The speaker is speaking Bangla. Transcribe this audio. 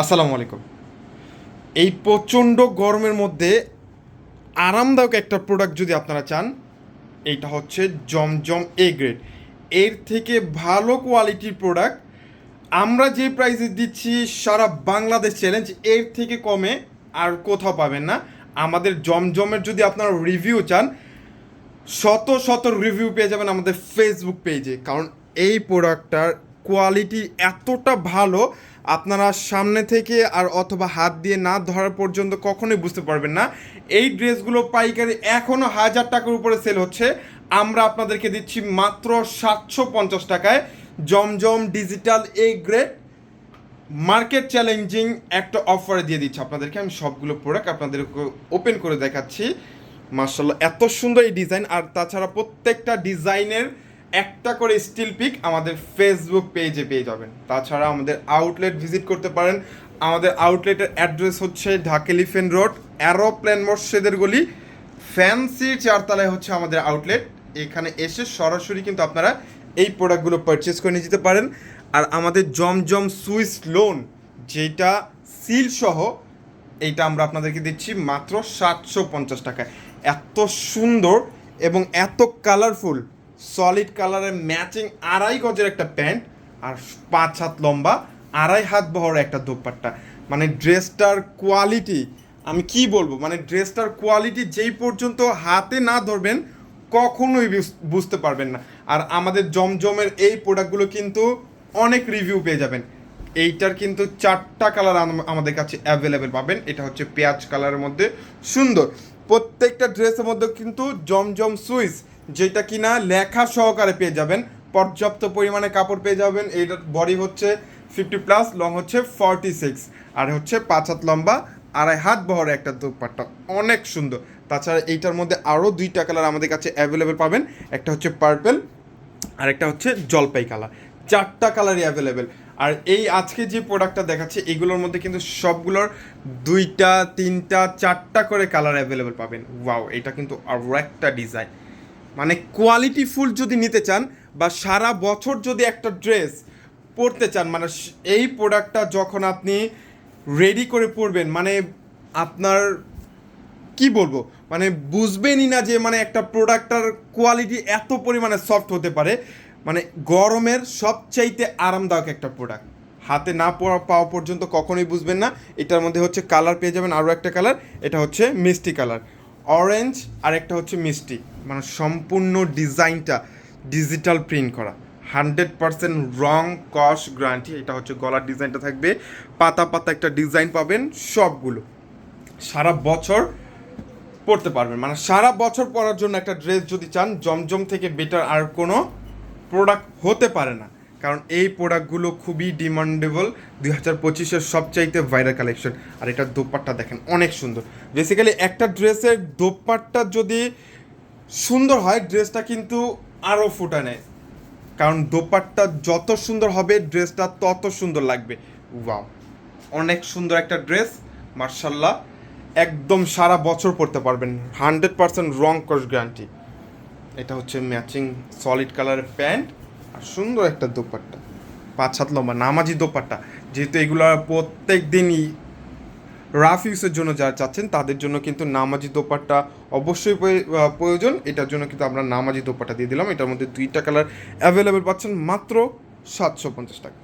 আসসালামু আলাইকুম। এই প্রচণ্ড গরমের মধ্যে আরামদায়ক একটা প্রোডাক্ট যদি আপনারা চান, এইটা হচ্ছে জমজম এ গ্রেড এর থেকে ভালো কোয়ালিটির প্রোডাক্ট আমরা যে প্রাইসে দিচ্ছি সারা বাংলাদেশ চ্যালেঞ্জ এর থেকে কমে আর কোথাও পাবেন না। আমাদের জমজমের যদি আপনারা রিভিউ চান, শত শত রিভিউ পেয়ে যাবেন আমাদের ফেসবুক পেজে কারণ এই প্রোডাক্টটার কোয়ালিটি এতটা ভালো আপনারা সামনে থেকে আর অথবা হাত দিয়ে না ধরা পর্যন্ত কখনোই বুঝতে পারবেন না। এই ড্রেসগুলো পাইকারি এখনও হাজার টাকার উপরে সেল হচ্ছে। আমরা আপনাদেরকে দিচ্ছি মাত্র সাতশো পঞ্চাশ টাকায় Zamzam digital A grade market challenging একটা অফার দিয়ে দিচ্ছি আপনাদেরকে। আমি সবগুলো প্রোডাক্ট আপনাদেরকে ওপেন করে দেখাচ্ছি। মার্শাল্লাহ এত সুন্দর এই ডিজাইন আর তাছাড়া প্রত্যেকটা ডিজাইনের একটা করে স্টিল পিক আমাদের ফেসবুক পেজে পেয়ে যাবেন। তাছাড়া আমাদের আউটলেট ভিজিট করতে পারেন। আমাদের আউটলেটের অ্যাড্রেস হচ্ছে ঢাকা এলিফেন্ট রোড অ্যারোপ্লেন মসজিদের গলি। ফ্যান্সি চারতলায় হচ্ছে আমাদের আউটলেট এখানে এসে সরাসরি কিন্তু আপনারা এই প্রোডাক্টগুলো পারচেস করে নিয়ে যেতে পারেন। আর আমাদের জমজম সুইস লোন যেটা সিল সহ, এইটা আমরা আপনাদেরকে দিচ্ছি মাত্র সাতশো পঞ্চাশ টাকায়। এত সুন্দর এবং এত কালারফুল সলিড কালারের ম্যাচিং আড়াই গজের একটা প্যান্ট আর পাঁচ হাত লম্বা, আড়াই হাত বহর একটা দোপাট্টা। মানে ড্রেসটার কোয়ালিটি আমি কি বলব? মানে ড্রেসটার কোয়ালিটি যেই পর্যন্ত হাতে না ধরবেন, কখনোই বুঝ- বুঝতে পারবেন না। আর আমাদের জমজমের এই প্রোডাক্টগুলো কিন্তু অনেক রিভিউ পেয়ে যাবেন। এইটার কিন্তু চারটা কালার আমাদের কাছে অ্যাভেলেবেল পাবেন। এটা হচ্ছে পেঁয়াজ কালারের মধ্যে সুন্দর। প্রত্যেকটা ড্রেসের মধ্যে কিন্তু জমজম সুইস যেটা কিনা লেখা সহকারে পেয়ে যাবেন। পর্যাপ্ত পরিমাণে কাপড় পেয়ে যাবেন। এইটার বডি হচ্ছে ফিফটি প্লাস লং হচ্ছে ফর্টি সিক্স আর হচ্ছে পাঁচ হাত লম্বা, আড়াই হাত বহরে একটা দুপাট্টা। অনেক সুন্দর। তাছাড়া এইটার মধ্যে আরও দুইটা কালার আমাদের কাছে অ্যাভেলেবেল পাবেন। একটা হচ্ছে পার্পেল আর একটা হচ্ছে জলপাই কালার চারটা কালারই অ্যাভেলেবেল আর এই আজকে যে প্রোডাক্টটা দেখাচ্ছে, এগুলোর মধ্যে কিন্তু সবগুলোর দুইটা, তিনটা, চারটা করে কালার অ্যাভেলেবেল পাবেন। ওয়াও এটা কিন্তু আরও একটা ডিজাইন মানে কোয়ালিটি ফুল যদি নিতে চান বা সারা বছর যদি একটা ড্রেস পরতে চান মানে এই প্রোডাক্টটা যখন আপনি রেডি করে পরবেন মানে আপনার, কি বলব? মানে বুঝবেনই না যে মানে একটা প্রোডাক্টটার কোয়ালিটি এত পরিমাণে সফট হতে পারে। মানে গরমের সবচাইতে আরামদায়ক একটা প্রোডাক্ট হাতে না পড়া পাওয়া পর্যন্ত কখনোই বুঝবেন না। এটার মধ্যে হচ্ছে কালার পেয়ে যাবেন আরও একটা কালার এটা হচ্ছে মিষ্টি কালার অরেঞ্জ আর একটা হচ্ছে মিষ্টি। মানে সম্পূর্ণ ডিজাইনটা ডিজিটাল প্রিন্ট করা। হান্ড্রেড পার্সেন্ট রং কস গ্যারান্টি এটা হচ্ছে গলার ডিজাইনটা থাকবে। পাতা পাতা একটা ডিজাইন পাবেন, সবগুলো। সারা বছর পড়তে পারবেন। মানে সারা বছর পরার জন্য একটা ড্রেস যদি চান, জমজম থেকে বেটার আর কোনো প্রোডাক্ট হতে পারে না। কারণ এই প্রোডাক্টগুলো খুবই ডিমান্ডেবল দুই হাজার পঁচিশের সবচাইতে ভাইরাল কালেকশন আর এটার দোপাট্টা দেখেন, অনেক সুন্দর। বেসিক্যালি একটা ড্রেসের দোপাট্টা যদি সুন্দর হয় ড্রেসটা কিন্তু আরও ফুটা নেয়। কারণ দোপাট্টা যত সুন্দর হবে ড্রেসটা তত সুন্দর লাগবে। ওয়াও অনেক সুন্দর একটা ড্রেস মার্শাল্লাহ একদম সারা বছর পরতে পারবেন। হান্ড্রেড পার্সেন্ট রং কস গ্যারান্টি এটা হচ্ছে ম্যাচিং সলিড কালারের প্যান্ট। আর সুন্দর একটা দোপাট্টা। পাঁচ সাত লম্বা নামাজি দোপাট্টা। যেহেতু এগুলো প্রত্যেক দিনই রাফ ইউসের জন্য যারা চাচ্ছেন, তাদের জন্য কিন্তু নামাজি দোপাট্টা অবশ্যই প্রয়োজন। এটার জন্য কিন্তু আমরা নামাজি দোপাট্টা দিয়ে দিলাম। এটার মধ্যে দুইটা কালার অ্যাভেলেবেল পাচ্ছেন মাত্র সাতশো পঞ্চাশ টাকা।